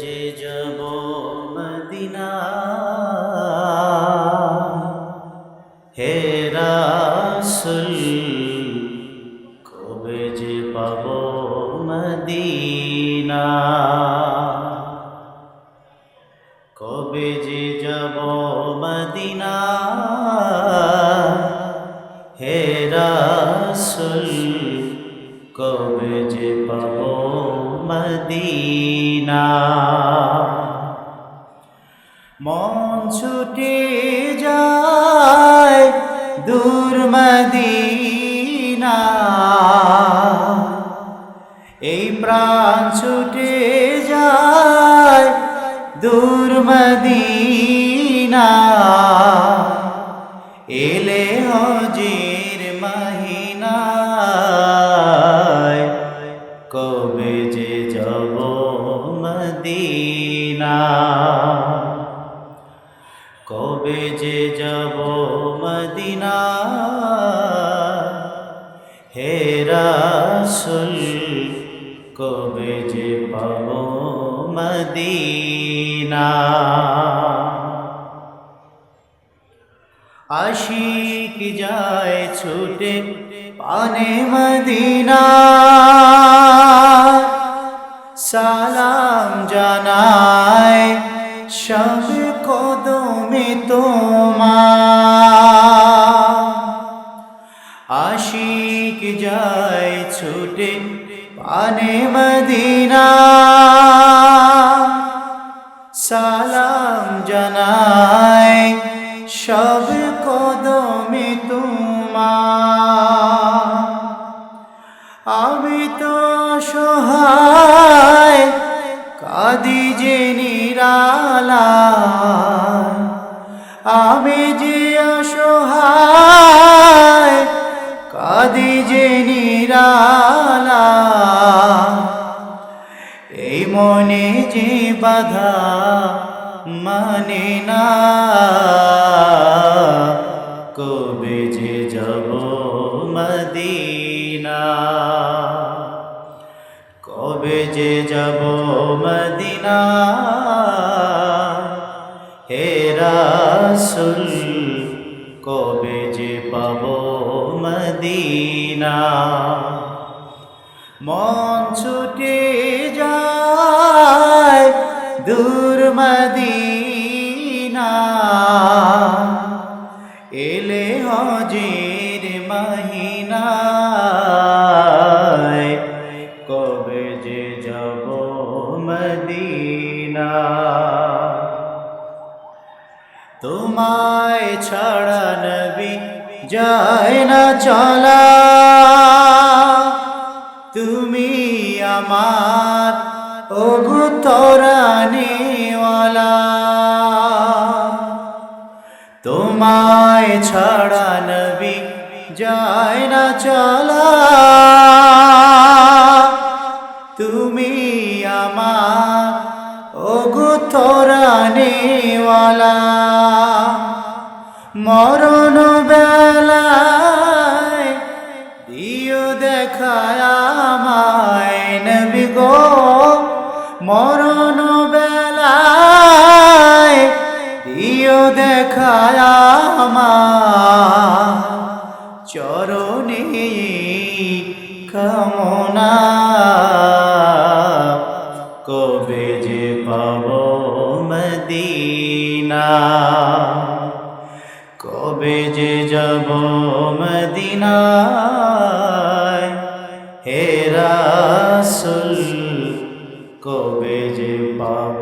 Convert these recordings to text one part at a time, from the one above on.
যে যাব মদিনা ছুটে যায় দূর মদিনা। এলে হজির মহিনায়, কবে যে যাব মদিনা। কবে যে যাব মদিনা, হে রাসূল কবে যে পাব মদিনা? আশিক যায় ছুটে পানে মদিনা। সালাম জানায় সব পানে মদিনা। সালাম জানায় সব বাধা মানে না। কবে যে যাব মদিনা? কবে যে যাব মদিনা? হে রাসূল, কবে যে পাব মদিনা? মন ছুটে মদিনা। এলে হজির মহিনায়, কবে যে যাব মদিনা। তোমায় ছাড়া নবী যায় না চলা। তুমি আমার ওগু তোমায় ছাড়া নবী যায় না চলা। তুমি আমার ওগু তোরানিওয়ালা মরণ মদিনায় হে রাসূল কবে যে পাব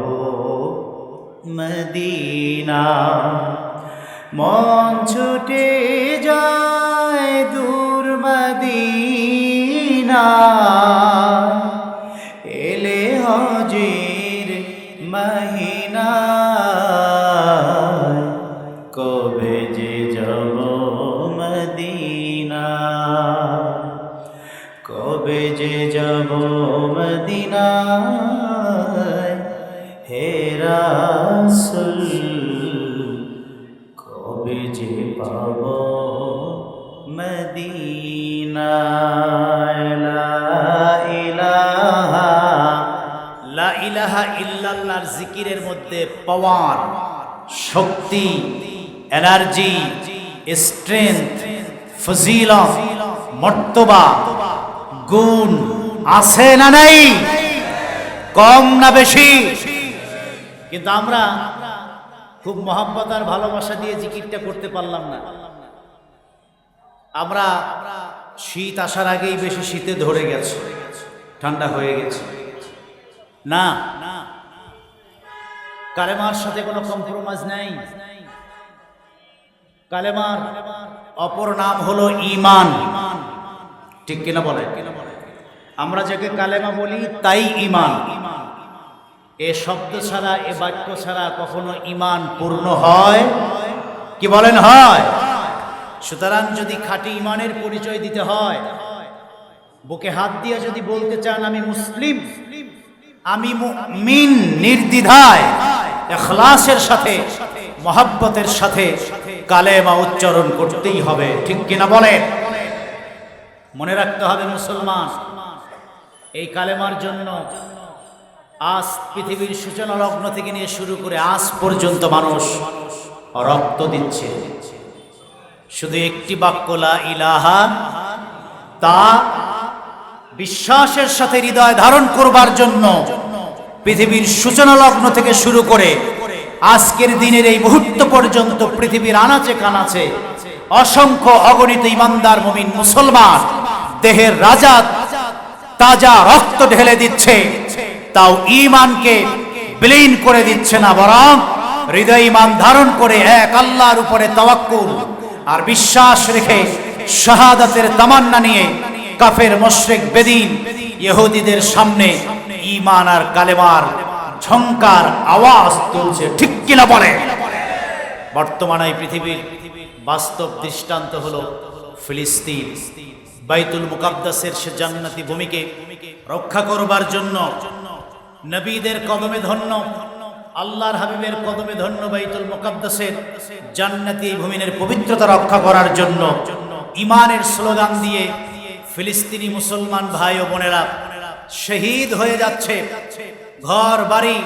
মদিনা? মন ছুটে পাওয়ার, শক্তি, এনার্জি, স্ট্রেংথ, ফজিলত, মর্তবা, গুণ আছে না নাই? কম না বেশি? কিন্তু আমরা খুব মহাব্বত আর ভালোবাসা দিয়ে জিকিরটা করতে পারলাম না। আমরা শীত আসার আগেই বেশি শীতে ধরে গেছে। ঠান্ডা হয়ে গেছে। না কালেমার সাথে কোনো কম্প্রোমাইজ নাই। কালেমার অপর নাম হলো ইমান ঠিক কিনা বলে? আমরা যাকে কালেমা বলি তাই ইমান এ শব্দ ছাড়া, এ বাক্য ছাড়া কখনো ইমান পূর্ণ হয়? কি বলেন হয়? সুতরাং যদি খাঁটি ইমানের পরিচয় দিতে হয়, বুকে হাত দিয়ে যদি বলতে চান, আমি মুসলিম, আমি মিন নির্দ্বিধায় এখলাসের সাথে, মহাব্বতের সাথে কালেমা উচ্চারণ করতেই হবে। ঠিক কিনা বলে? মনে রাখতে হবে মুসলমান, এই কালেমার জন্য আজ পৃথিবীর সূচনা লগ্ন থেকে নিয়ে শুরু করে আজ পর্যন্ত মানুষ রক্ত দিচ্ছে। শুধু একটি বাক্যলা ইলাহা, তা বিশ্বাসের সাথে হৃদয় ধারণ করবার জন্য পৃথিবীর সূচনা লগ্ন থেকে শুরু করে আজকের দিনের এই মুহূর্ত পর্যন্ত পৃথিবীর আনাচে কানাচে অসংখ্য অগণিত ইমানদার মমিন মুসলমান, দেহের রাজা তাজা রক্ত ঢেলে দিচ্ছে, তাও ইমানকে বিলীন করে দিচ্ছে না, বরং হৃদয় ইমান ধারণ করে এক আল্লাহর উপরে তাওয়াক্কুল আর বিশ্বাস রেখে শাহাদাতের তামান্না নিয়ে কাফের, মুশরিক, বেদিন, ইহুদিদের সামনে ঈমান আর কালেমার ঝংকার আওয়াজ তুলছে, ঠিক কিনা বলে? বর্তমানে এই পৃথিবীর বাস্তব দৃষ্টান্ত হলো ফিলিস্তিন। বাইতুল মুকাদ্দাসের সে জান্নাতি ভূমিকে রক্ষা করবার জন্য নবীদের কদমে ধন্য, আল্লাহর হাবিবের কদমে ধন্য বাইতুল মুকাদ্দাসের জান্নাতি ভূমিনের পবিত্রতা রক্ষা করার জন্য ইমানের স্লোগান দিয়ে ফিলিস্তিনি মুসলমান ভাই ও বোনেরা শহীদ হয়ে যাচ্ছে। ঘর, বাড়ি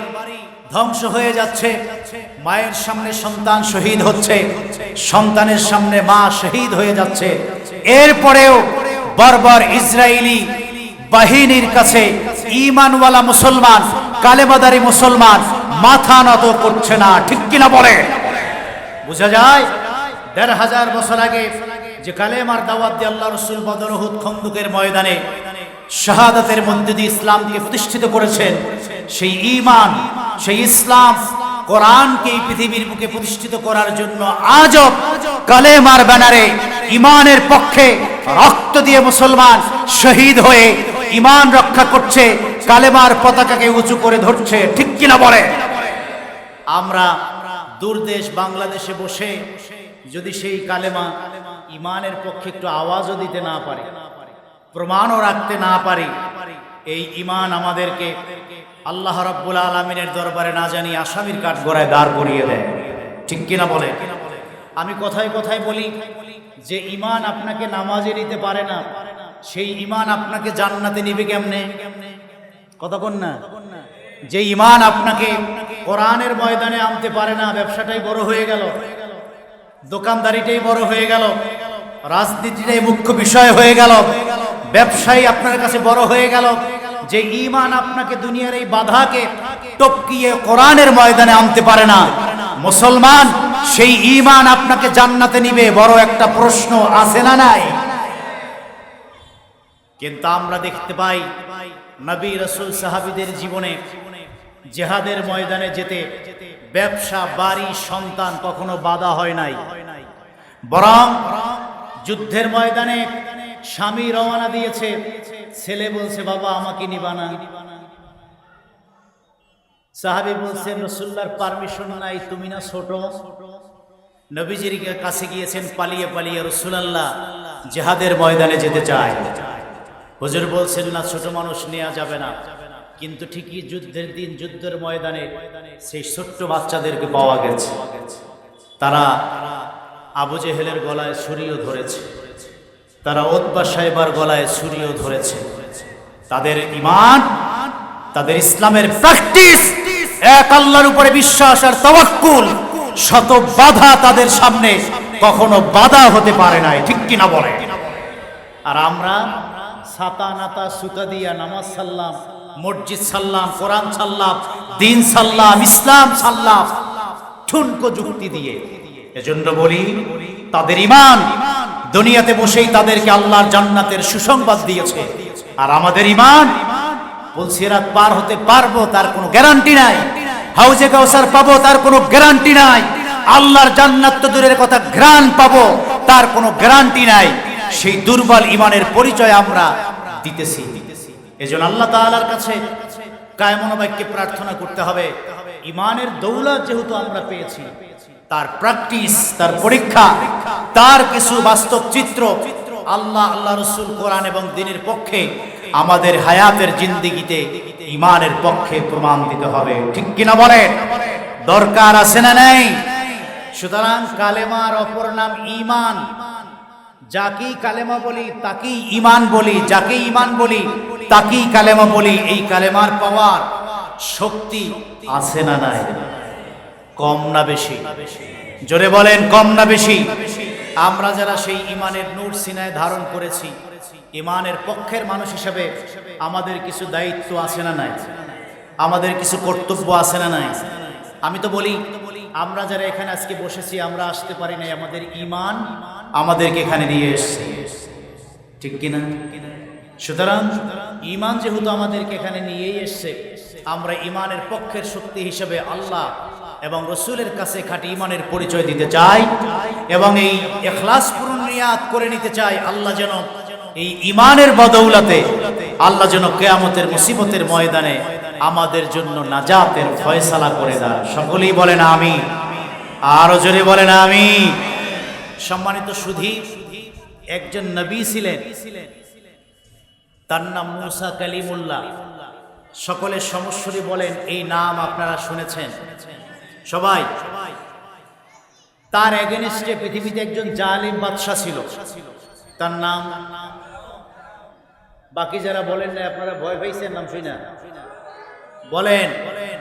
ধ্বংস হয়ে যাচ্ছে। মায়ের সামনে সন্তান শহীদ হচ্ছে। সন্তানের সামনে মা শহীদ হয়ে যাচ্ছে। এরপরেও বর্বর ইসরায়েলি বাহিনীর কাছে ইমানওয়ালা মুসলমান কালেবাদারি মুসলমান মাথা নত করছে না। ঠিক কিনা বলে? বোঝা যায়? দেড় হাজার বছর আগে যে কালেমার দাওয়াত দিয়ে আল্লাহ রসুল বদরহুদ খন্দুকের ময়দানে শাহাদাতের মধ্যে দিয়ে ইসলামকে প্রতিষ্ঠিত করেছেন। সেই ইমান সেই ইসলাম কোরআনকে এই পৃথিবীর বুকে প্রতিষ্ঠিত করার জন্য আজব কালেমার ব্যানারে ইমানের পক্ষে রক্ত দিয়ে মুসলমান শহীদ হয়ে ইমান রক্ষা করছে, কালেমার পতাকাকে উঁচু করে ধরছে। ঠিক কিনা বলে? আমরা দূরদেশ বাংলাদেশে বসে যদি সেই কালেমা ইমানের পক্ষে একটু আওয়াজও দিতে না পারি প্রমাণও রাখতে না পারি। এই ইমান আমাদেরকে আল্লাহ রব্বুল আলমিনের দরবারে না জানি আসামির কাঠ গড়ায় দাঁড় করিয়ে দেয়। ঠিক কিনা বলে? আমি কথায় কথায় বলি যে ইমান আপনাকে নামাজে নিতে পারে না। সেই ইমান আপনাকে জান্নাতে নিবে কেমনে? কতক্ষণ না? যে ইমান আপনাকে কোরআনের ময়দানে আনতে পারে না, ব্যবসাটাই বড় হয়ে গেল। দোকানদারিটাই বড় হয়ে গেল। রাজনীতিটাই মুখ্য বিষয় হয়ে গেল। ব্যবসায়ী আপনার কাছে বড় হয়ে গেল। যে ইমান আপনাকে দুনিয়ার এই বাধাকে টপকিয়ে কোরআনের ময়দানে আনতে পারে না। মুসলমান, সেই ইমান আপনাকে জান্নাতে নিবে, বড় একটা প্রশ্ন আছে না নাই? কিন্তু আমরা দেখতে পাই, নবী রসুল সাহাবিদের জীবনে জেহাদের ময়দানে যেতে ব্যবসা, বাড়ি, সন্তান কখনো বাধা হয় নাই। বরং যুদ্ধের ময়দানে স্বামী রওনা দিয়েছে। ছেলে বলছে, বাবা, আমাকে নিবানা সাহাবি বলছেন রসুল্লার পারমিশন নাই, তুমি না ছোট। নবীজির কাছে গিয়েছেন, পালিয়ে পালিয়ে রসুলাল্লাহ জেহাদের ময়দানে যেতে চায়। হুজুর বলছেন, না, ছোট মানুষ নেওয়া যাবে না। কিন্তু ঠিকই যুদ্ধের দিন, যুদ্ধের ময়দানে সেই ছোট্ট বাচ্চাদেরকে পাওয়া গেছে। তারা আবু জেহেলের গলায় ছুরিও ধরেছে। তারা ওতবা সাহেবার গলায় ছুরিও ধরেছে। তাদের ইমান তাদের ইসলামের প্র্যাকটিস, এক আল্লাহর উপরে বিশ্বাস আর তাওয়াক্কুল, শত বাধা তাদের সামনে কখনো বাধা হতে পারে নাই, ঠিক কিনা বলে? আর আমরা সাতা নাতা সুতা দিয়া নামাজ সাল্লাম, মসজিদ সাল্লাম, কোরআন সাল্লাম, দিন সাল্লাম, ইসলাম সাল্লাম, ঠুনকো যুক্তি দিয়ে এজন্য বলি, তাদের ইমান দুনিয়াতে বসেই তাদেরকে আল্লাহর জান্নাতের সুসংবাদ দিয়েছে। আর আমাদের ইমান বলছি রাত পার হতে পারব, তার কোনো গ্যারান্টি নাই। হাউজে কাউসার পাবো, তার কোনো গ্যারান্টি নাই। আল্লাহর জান্নাত তো দূরের কথা গ্রান পাবো, তার কোনো গ্যারান্টি নাই। সেই দুর্বল ইমানের পরিচয় আমরা দিতেছি। এজন্য আল্লাহ তাআলার কাছে কায়মন বাক্যে প্রার্থনা করতে হবে। ইমানের দৌলা যেহেতু আমরা পেয়েছি, তার প্র্যাকটিস তার পরীক্ষা, তার কিছু বাস্তব চিত্র আল্লাহ আল্লাহ রসুল কোরআন এবং দিনের পক্ষে আমাদের হায়াতের জিন্দিগিতে ইমানের পক্ষে প্রমাণ দিতে হবে। ঠিক কিনা বলেন? দরকার আছে না নেই? সুতরাং কালেমার অপর নাম ইমান যাকেই কালেমা বলি, তাকেই ইমান বলি, যাকেই ইমান বলি, তাকেই কালেমা বলি, এই কালেমার পাওয়ার শক্তি আছে না নাই? কম না বেশি? জোরে বলেন, কম না বেশি? আমরা যারা সেই ইমানের নূর সিনায় ধারণ করেছি ইমানের পক্ষের মানুষ হিসেবে আমাদের কিছু দায়িত্ব আছে না নাই? আমাদের কিছু কর্তব্য আছে না নাই? আমি তো বলি, আমরা যারা এখানে আজকে বসেছি, আমরা আসতে পারি নাই, আমাদের ইমান আমাদেরকে এখানে নিয়ে এসছে। ঠিক কিনা? সুতরাং ইমান যেহেতু আমাদেরকে এখানে নিয়েই এসছে আমরা ইমানের পক্ষের শক্তি হিসেবে আল্লাহ এবং রসুলের কাছে খাঁটি ইমানের পরিচয় দিতে চাই এবং এই এখলাস পূরণ নিয়াত করে নিতে চাই আল্লাহ যেন এই ইমানের বদৌলাতে আল্লাহ যেন কেয়ামতের মুসিবতের ময়দানে আমাদের জন্য নাজাতের ফয়সালা করে দেন। সকলেই বলেন আমি আরও জোরে বলেন আমি সম্মানিত সুধী, একজন নবী ছিলেন। তার নাম মুসা কালিমুল্লাহ। সকলে সমস্যরী বলেন, এই নাম আপনারা শুনেছেন? সবাই, তার এগেনস্টে পৃথিবীতে একজন জালিম বাদশাহ ছিল। তার নাম, বাকি যারা বলেন না আপনারা ভয় পাইছেন, নাম শুই না। বলেন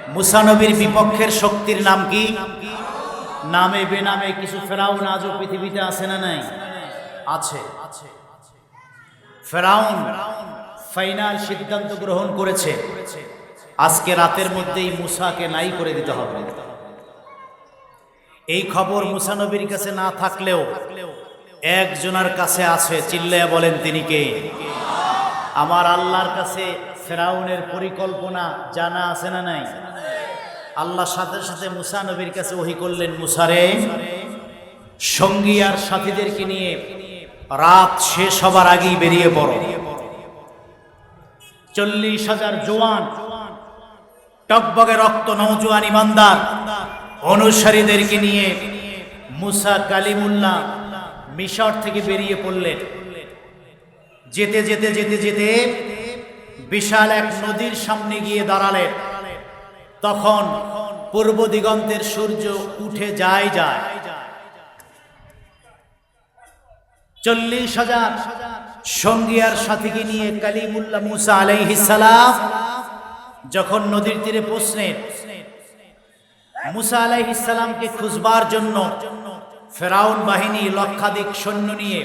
মুসানবীর বিপক্ষের শক্তির নাম কি? নামে বেনামে কিছু ফেরাউন আজও পৃথিবীতে আছে না নাই? আছে। ফেরাউন ফাইনাল সিদ্ধান্ত গ্রহণ করেছে। আজকে রাতের মধ্যেই মুসাকে নাই করে দিতে হবে। এই খবর মুসানবীর কাছে না থাকলেও একজনের কাছে আছে চিল্লায়া বলেন, তিনি কে? আমার আল্লাহর কাছে ফেরাউনের পরিকল্পনা জানা আছে না নাই? আল্লাহ সাথে সাথে মুসা নবীর কাছে ওহি করলেন, মুসারে, সঙ্গী আর সাথীদেরকে নিয়ে রাত শেষ হবার আগেই বেরিয়ে পড়ো। চল্লিশ হাজার জোয়ান, টকবগে রক্ত নৌজোয়ান ইমানদার, অনুসারীদেরকে নিয়ে মুসা কালিমুল্লাহ মিশর থেকে বেরিয়ে পড়লেন। যেতে যেতে যেতে যেতে বিশাল এক নদীর সামনে গিয়ে দাঁড়ালেন। তখন পূর্ব দিগন্তের সূর্য উঠে যায় যায়। চল্লিশ হাজার সঙ্গী আর সাথীকে নিয়ে কালিমুল্লাহ মুসা সালাম যখন নদীর তীরে পৌঁছলেন মুসা সালামকে খুঁজবার জন্য ফেরাউন বাহিনী লক্ষাধিক সৈন্য নিয়ে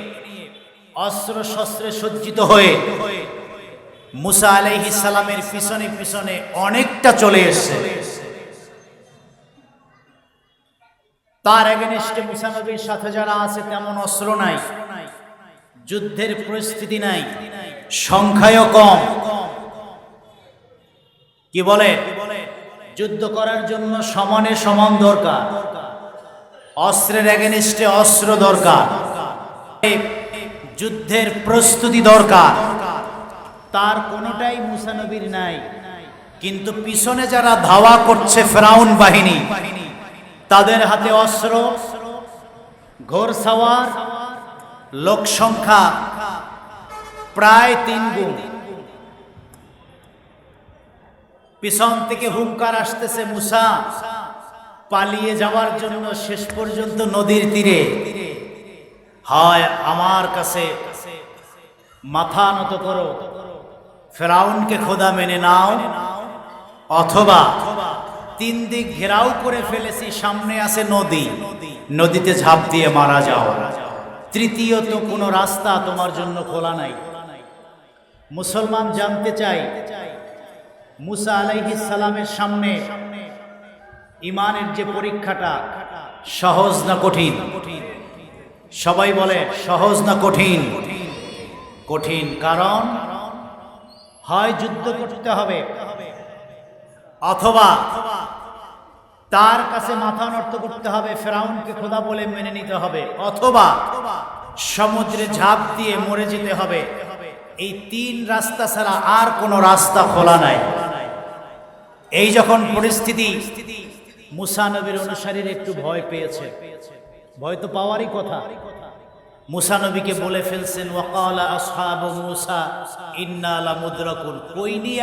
অস্ত্র শস্ত্রে সজ্জিত হয়ে মুসা সালামের পিছনে পিছনে অনেকটা চলে এসছে। তার এগেনিস্টে মুসা নবীর সাথে যারা আছে, তেমন অস্ত্র নাই। যুদ্ধের পরিস্থিতি নাই, সংখ্যায়ও কম। কি বলে? যুদ্ধ করার জন্য সমানে সমান দরকার। অস্ত্রের এগেনিস্টে অস্ত্র দরকার। যুদ্ধের প্রস্তুতি দরকার। তার কোনোটাই মুসানবীর নাই। কিন্তু পিছনে যারা ধাওয়া করছে ফ্রাউন বাহিনী, তাদের হাতে অস্ত্র ঘোর সাওয়ার লোক সংখ্যা প্রায় তিন গুণ। পিছন থেকে হুঙ্কার আসতেছে মুসা, পালিয়ে যাওয়ার জন্য শেষ পর্যন্ত নদীর তীরে। হয়, আমার কাছে মাথা নত করো। ফেরাউনকে খোদা মেনে নাও, অথবা তিন দিক ঘেরাও করে ফেলেছি, সামনে আছে নদী। নদীতে ঝাঁপ দিয়ে মারা যাও। তৃতীয়ত কোনো রাস্তা তোমার জন্য খোলা নাই। মুসলমান জানতে চাই মুসা আলাইহিস সালামের সামনে ইমানের যে পরীক্ষাটা সহজ না কঠিন? সবাই বলে, সহজ না কঠিন? কঠিন কারণ হয় যুদ্ধ করতে হবে, অথবা তার কাছে মাথা নষ্ট করতে হবে, ফেরাউনকে খোদা বলে মেনে নিতে হবে, অথবা সমুদ্রে ঝাঁপ দিয়ে মরে যেতে হবে। এই তিন রাস্তা ছাড়া আর কোনো রাস্তা খোলা নাই। এই যখন পরিস্থিতি মুসানবীর অনুসারীর একটু ভয় পেয়েছে। ভয় তো পাওয়ারই কথা। মুসানবীকে বলে ফেলছেন, ওয়াকালা আসহাবু মুসা, ইন্না লা কই নিয়ে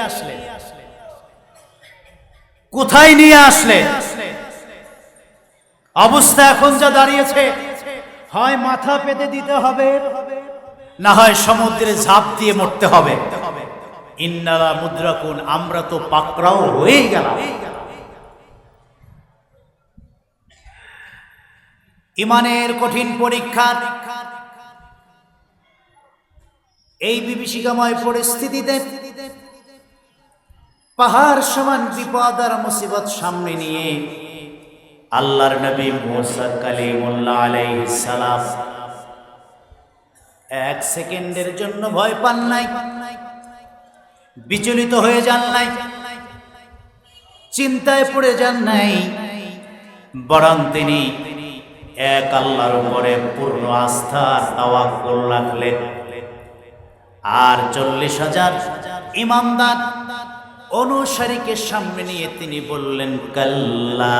কোথায় নিয়ে আসলে অবস্থা এখন যা দাঁড়িয়েছে, হয় মাথা পেতে দিতে হবে, না হয় সমুদ্রে ঝাঁপ দিয়ে মরতে হবে। ইন্নালা মুদ্রাকুন, আমরা তো পাকড়াও হয়েই গেলাম। ইমানের কঠিন পরীক্ষার এই বিভীষিকাময় পরিস্থিতিতে পাহাড় সমান বিপদ আর মুসিবত সামনে নিয়ে আল্লাহর নবী মুসা কালিমুল্লাহ আলাইহিস সালাম এক সেকেন্ডের জন্য ভয় পান নাই, বিচলিত হয়ে যান নাই, চিন্তায় পড়ে যান নাই, বরং তিনি এক আল্লাহর উপরে পূর্ণ আস্থা, তাওয়াক্কুল রাখলেন। আর চল্লিশ হাজার ইমামদার অনুসারীকে সামনে নিয়ে তিনি বললেন, কাল্লা।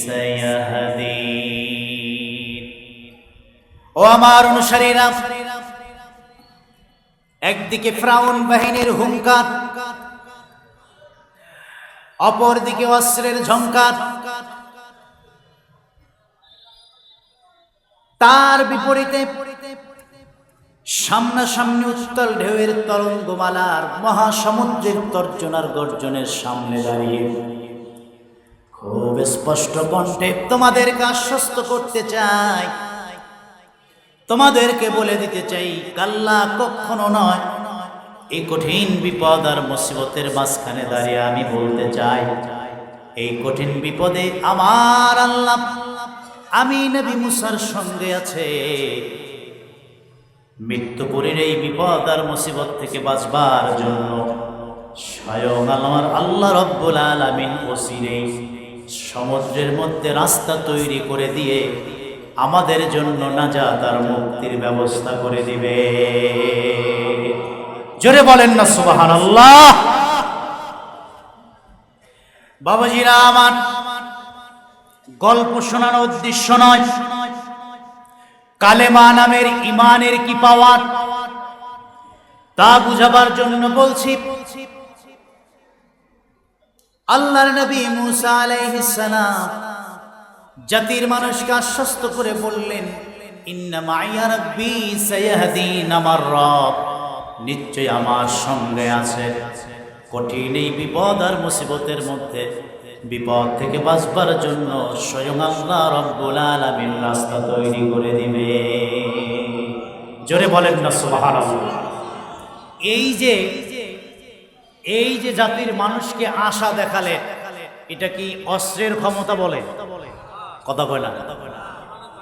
সায়াহদিন। ও আমার অনুসারীরা একদিকে ফ্রাউন বাহিনীর হুঙ্কার অপরদিকে অস্ত্রের ঝঙ্কার তার বিপরীতে সামনাসামনি উত্তল ঢেউয়ের তরঙ্গমালার মহাসমুদ্রের তর্জনার গর্জনের সামনে দাঁড়িয়ে। খুব স্পষ্ট কণ্ঠে তোমাদেরকে আশ্বস্ত করতে চাই। তোমাদেরকে বলে দিতে চাই, কাল্লা কখনো নয়। এই কঠিন বিপদ আর মুসিবতের মাঝখানে দাঁড়িয়ে আমি বলতে চাই, এই কঠিন বিপদে আমার আল্লাহ, আমি নবী মুসার সঙ্গে আছে। মৃত্যুপুরীর এই বিপদ আর মুসিবত থেকে বাঁচবার জন্য স্বয়ং আমার আল্লাহ রব্বুল আলামিন ওসিরে সমুদ্রের মধ্যে রাস্তা তৈরি করে দিয়ে আমাদের জন্য নাজাত আর মুক্তির ব্যবস্থা করে দিবে। জোরে বলেন না সুবাহান আল্লাহ বাবাজিরা, আমার গল্প শোনানোর উদ্দেশ্য নয়। কালেমা নামের ইমানের কি পাওয়ার তা বুঝাবার জন্য বলছি, আল্লাহর নবী মুসা আলাইহিস সালাম জাতির মানুষকে আশ্বস্ত করে বললেন আমার রব। নিশ্চয় আমার সঙ্গে আছে। কঠিন এই বিপদ আর মুসিবতের মধ্যে বিপদ থেকে বাঁচবার জন্য স্বয়ং আল্লাহ রব্বুল আলামিন রাস্তা তৈরি করে দিবে। জোরে বলেন না, সুবহানাল্লাহ। এই যে এই যে জাতির মানুষকে আশা দেখালে, এটা কি অস্ত্রের ক্ষমতা বলে? কথা কয় না।